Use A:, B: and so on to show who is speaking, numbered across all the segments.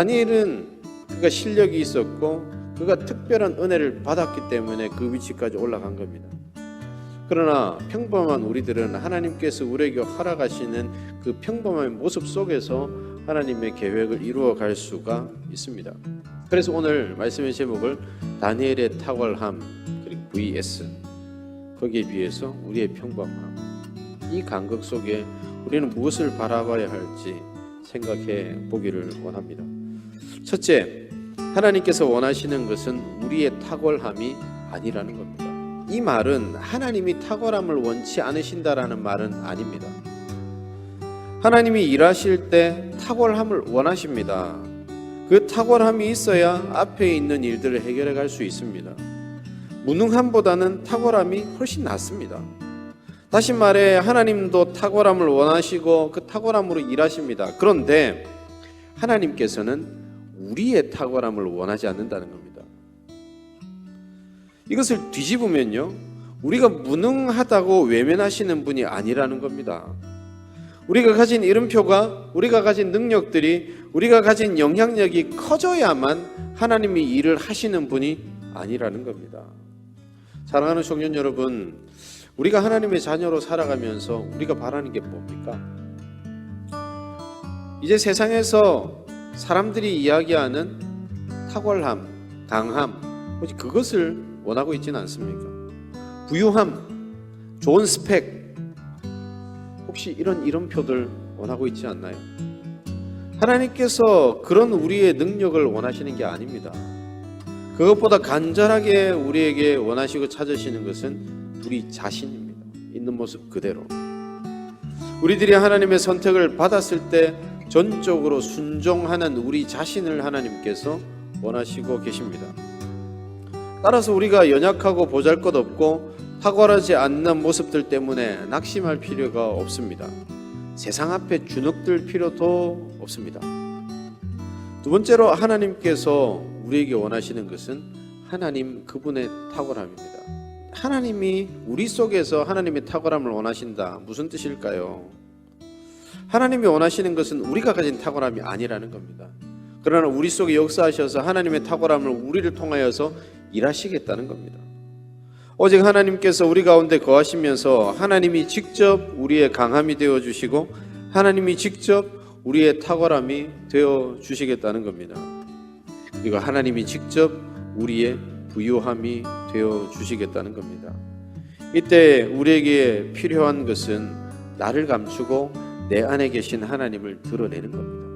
A: 다니엘은 그가 실력이 있었고 그가 특별한 은혜를 받았기 때문에 그 위치까지 올라간 겁니다. 그러나 평범한 우리들은 하나님께서 우리에게 허락하시는 그 평범한 모습 속에서 하나님의 계획을 이루어 갈 수가 있습니다. 그래서 오늘 말씀의 제목을 다니엘의 탁월함 그리고 vs 거기에 비해서 우리의 평범함 이 간극 속에 우리는 무엇을 바라봐야 할지 생각해 보기를 원합니다. 첫째, 하나님께서 원하시는 것은 우리의 탁월함이 아니라는 겁니다. 이 말은 하나님이 탁월함을 원치 않으신다라는 말은 아닙니다. 하나님이 일하실 때 탁월함을 원하십니다. 그 탁월함이 있어야 앞에 있는 일들을 해결해 갈 수 있습니다. 무능함보다는 탁월함이 훨씬 낫습니다. 다시 말해 하나님도 탁월함을 원하시고 그 탁월함으로 일하십니다. 그런데 하나님께서는 우리의 탁월함을 원하지 않는다는 겁니다. 이것을 뒤집으면요. 우리가 무능하다고 외면하시는 분이 아니라는 겁니다. 우리가 가진 이름표가 우리가 가진 능력들이 우리가 가진 영향력이 커져야만 하나님이 일을 하시는 분이 아니라는 겁니다. 사랑하는 청년 여러분, 우리가 하나님의 자녀로 살아가면서 우리가 바라는 게 뭡니까? 이제 세상에서 사람들이 이야기하는 탁월함, 강함, 혹시 그것을 원하고 있지는 않습니까? 부유함, 좋은 스펙, 혹시 이런 이름표들 원하고 있지 않나요? 하나님께서 그런 우리의 능력을 원하시는 게 아닙니다. 그것보다 간절하게 우리에게 원하시고 찾으시는 것은 우리 자신입니다. 있는 모습 그대로. 우리들이 하나님의 선택을 받았을 때 전적으로 순종하는 우리 자신을 하나님께서 원하시고 계십니다. 따라서 우리가 연약하고 보잘것없고 탁월하지 않는 모습들 때문에 낙심할 필요가 없습니다. 세상 앞에 주눅들 필요도 없습니다. 두 번째로 하나님께서 우리에게 원하시는 것은 하나님 그분의 탁월함입니다. 하나님이 우리 속에서 하나님의 탁월함을 원하신다. 무슨 뜻일까요? 하나님이 원하시는 것은 우리가 가진 탁월함이 아니라는 겁니다. 그러나 우리 속에 역사하셔서 하나님의 탁월함을 우리를 통하여서 일하시겠다는 겁니다. 오직 하나님께서 우리 가운데 거하시면서 하나님이 직접 우리의 강함이 되어 주시고 하나님이 직접 우리의 탁월함이 되어 주시겠다는 겁니다. 그리고 하나님이 직접 우리의 부유함이 되어 주시겠다는 겁니다. 이때 우리에게 필요한 것은 나를 감추고 내 안에 계신 하나님을 드러내는 겁니다.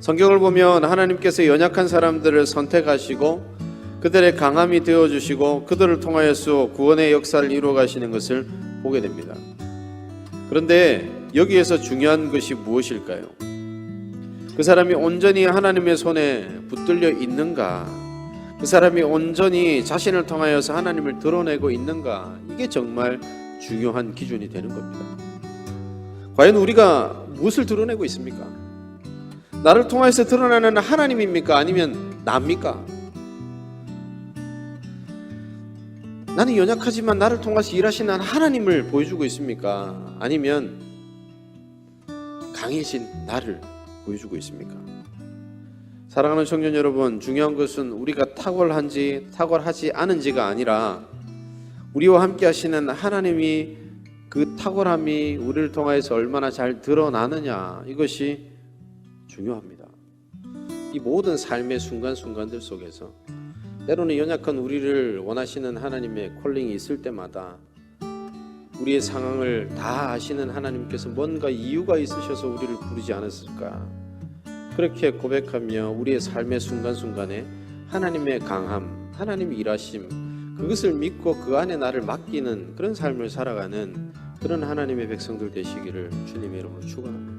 A: 성경을 보면 하나님께서 연약한 사람들을 선택하시고 그들의 강함이 되어 주시고 그들을 통하여서 구원의 역사를 이루어 가시는 것을 보게 됩니다. 그런데 여기에서 중요한 것이 무엇일까요? 그 사람이 온전히 하나님의 손에 붙들려 있는가? 그 사람이 온전히 자신을 통하여서 하나님을 드러내고 있는가? 이게 정말 중요한 기준이 되는 겁니다. 과연 우리가 무엇을 드러내고 있습니까? 나를 통하여서 드러나는 하나님입니까? 아니면 나입니까? 나는 연약하지만 나를 통해서 일하시는 하나님을 보여주고 있습니까? 아니면 강해진 나를 보여주고 있습니까? 사랑하는 청년 여러분, 중요한 것은 우리가 탁월한지 탁월하지 않은지가 아니라 우리와 함께 하시는 하나님이 그 탁월함이 우리를 통하여서 얼마나 잘 드러나느냐 이것이 중요합니다. 이 모든 삶의 순간순간들 속에서 때로는 연약한 우리를 원하시는 하나님의 콜링이 있을 때마다 우리의 상황을 다 아시는 하나님께서 뭔가 이유가 있으셔서 우리를 부르지 않았을까? 그렇게 고백하며 우리의 삶의 순간순간에 하나님의 강함, 하나님의 일하심, 그것을 믿고 그 안에 나를 맡기는 그런 삶을 살아가는 그런 하나님의 백성들 되시기를 주님의 이름으로 축원합니다.